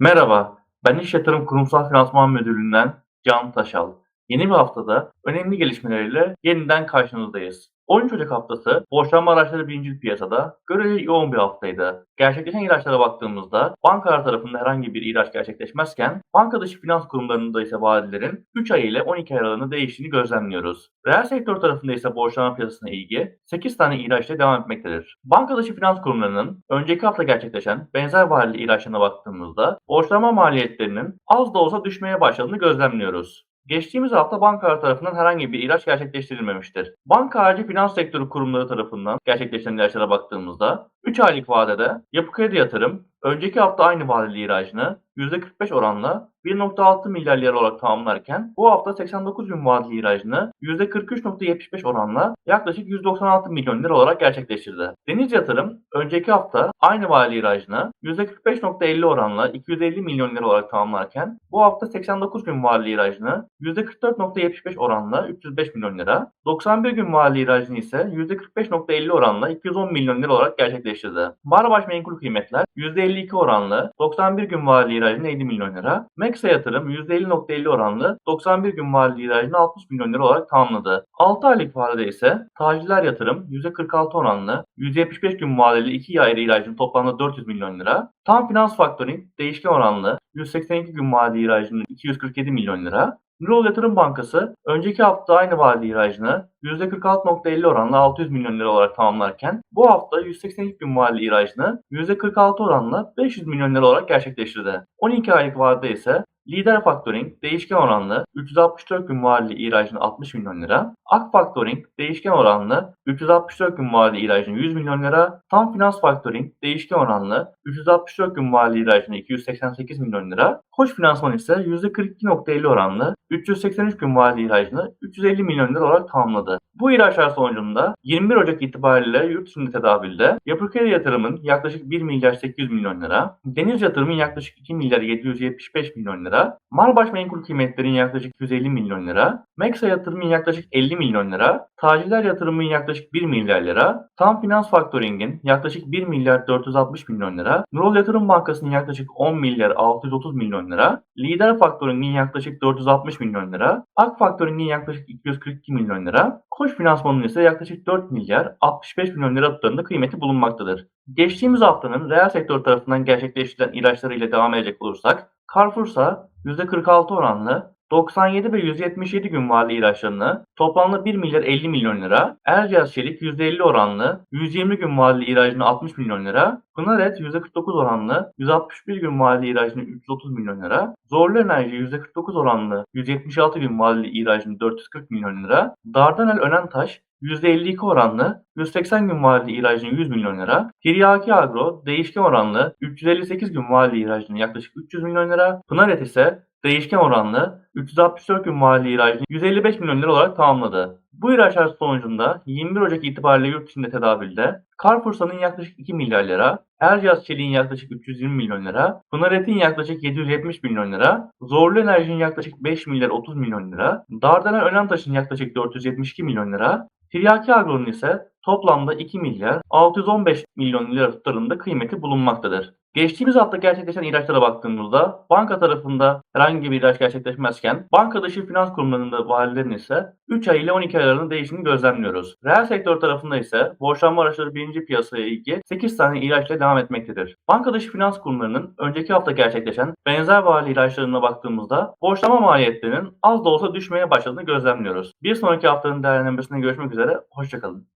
Merhaba, ben İş Yatırım Kurumsal Finansman Müdürlüğü'nden Can Taşal. Yeni bir haftada önemli gelişmelerle yeniden karşınızdayız. 13 Ocak haftası borçlanma araçları birinci piyasada görece yoğun bir haftaydı. Gerçekleşen ilaçlara baktığımızda bankalar tarafında herhangi bir ilaç gerçekleşmezken banka dışı finans kurumlarında ise vadelerin 3 ay ile 12 ay aralığında değiştiğini gözlemliyoruz. Reel sektör tarafında ise borçlanma piyasasına ilgi 8 tane ilaçla devam etmektedir. Banka dışı finans kurumlarının önceki hafta gerçekleşen benzer vadeli ilaçlarına baktığımızda borçlanma maliyetlerinin az da olsa düşmeye başladığını gözlemliyoruz. Geçtiğimiz hafta bankalar tarafından herhangi bir ilaç gerçekleştirilmemiştir. Banka harici finans sektörü kurumları tarafından gerçekleşen ilaçlara baktığımızda 3 aylık vadede Yapı Kredi Yatırım önceki hafta aynı vadeli ilacını %45 oranla 1.6 milyar lira olarak tamamlarken bu hafta 89 gün vadeli ilacını %43.75 oranla yaklaşık 196 milyon lira olarak gerçekleştirdi. Deniz Yatırım önceki hafta aynı vadeli ilacını %45.50 oranla 250 milyon lira olarak tamamlarken bu hafta 89 gün vadeli ilacını %44.75 oranla 305 milyon lira, 91 gün vadeli ilacını ise %45.50 oranla 210 milyon lira olarak gerçekleştirdi. Barbaş menkul kıymetler %52 oranlı 91 gün vadeli ilacını 50 milyon lira, Meksa yatırım %50.50 oranlı 91 gün vadeli ilacını 60 milyon lira olarak tamamladı. 6 aylık vadede ise Taciler yatırım %46 oranlı 175 gün vadeli 2 ayrı ilacın toplamda 400 milyon lira, Tam Finans Factoring değişken oranlı 182 gün vadeli ilacının 247 milyon lira, Nurol Yatırım Bankası önceki hafta aynı vadeli ilacını %46.50 oranla 600 milyon lira olarak tamamlarken bu hafta 182 gün vadeli ilacını %46 oranla 500 milyon lira olarak gerçekleştirdi. 12 aylık vadede ise Lider Factoring değişken oranlı 364 gün vadeli ilacını 60 milyon lira, Ak Factoring değişken oranlı 364 gün vadeli ilacını 100 milyon lira, Tam Finans Factoring değişken oranlı 364 gün vadeli ilacını 288 milyon lira, Koç Finansman ise %42.50 oranlı 383 gün vadeli ilacını 350 milyon lira olarak tamamladı. Bu ilaçlar sonucunda 21 Ocak itibariyle yurt dışında tedavülde Yapı Kredi Yatırım'ın yaklaşık 1 milyar 800 milyon lira, Deniz Yatırım'ın yaklaşık 2 milyar 775 milyon lira, Marbaş Menkul Kıymetler'in yaklaşık 150 milyon lira, Meksa Yatırım'ın yaklaşık 50 milyon lira, Taciler Yatırım'ın yaklaşık 1 milyar lira, Tam Finans Factoring'in yaklaşık 1 milyar 460 milyon lira, Nurol Yatırım Bankası'nın yaklaşık 10 milyar 630 milyon lira, Lider Factoring'in yaklaşık 460 milyon lira, Ak Factoring'in yaklaşık 242 milyon lira, Koç Finansman'ın ise yaklaşık 4 milyar 65 milyon lira tutarında kıymeti bulunmaktadır. Geçtiğimiz haftanın reel sektör tarafından gerçekleştirilen ilaçlarıyla devam edecek olursak, Carrefour'sa %46 oranlı 97 ve 177 gün vadeli ilaçlarını toplamda 1 milyar 50 milyon lira, Erciyes Çelik %50 oranlı 120 gün vadeli ilacını 60 milyon lira, Pınaret %49 oranlı 161 gün vadeli ilacını 330 milyon lira, Zorlu Enerji %49 oranlı 176 gün vadeli ilacını 440 milyon lira, Dardanel Önentaş %52 oranlı 180 gün vadeli ilacının 100 milyon lira, Tiryaki Agro değişken oranlı 358 gün vadeli ilacının yaklaşık 300 milyon lira, Pınaret ise değişken oranlı 364 gün vadeli ilacını 155 milyon lira olarak tamamladı. Bu ilaçlar sonucunda 21 Ocak itibariyle yurt içinde tedavülde Carrefour'un yaklaşık 2 milyar lira, Erciyes Çelik'in yaklaşık 320 milyon lira, Pınaret'in yaklaşık 770 milyon lira, Zorlu Enerji'nin yaklaşık 5 milyar 30 milyon lira, Dardanel Önentaş'ın yaklaşık 472 milyon lira, Tiryaki Agro'nun ise toplamda 2 milyar 615 milyon lira tutarında kıymeti bulunmaktadır. Geçtiğimiz hafta gerçekleşen ilaçlara baktığımızda banka tarafında herhangi bir ilaç gerçekleşmezken banka dışı finans kurumlarında vadelerin ise 3 ay ile 12 ay arasında değişimini gözlemliyoruz. Reel sektör tarafında ise borçlanma araçları birinci piyasaya ilgi 8 tane ilaçla devam etmektedir. Banka dışı finans kurumlarının önceki hafta gerçekleşen benzer vadeli ilaçlarına baktığımızda borçlama maliyetlerinin az da olsa düşmeye başladığını gözlemliyoruz. Bir sonraki haftanın değerlendirmesinde görüşmek üzere, hoşçakalın.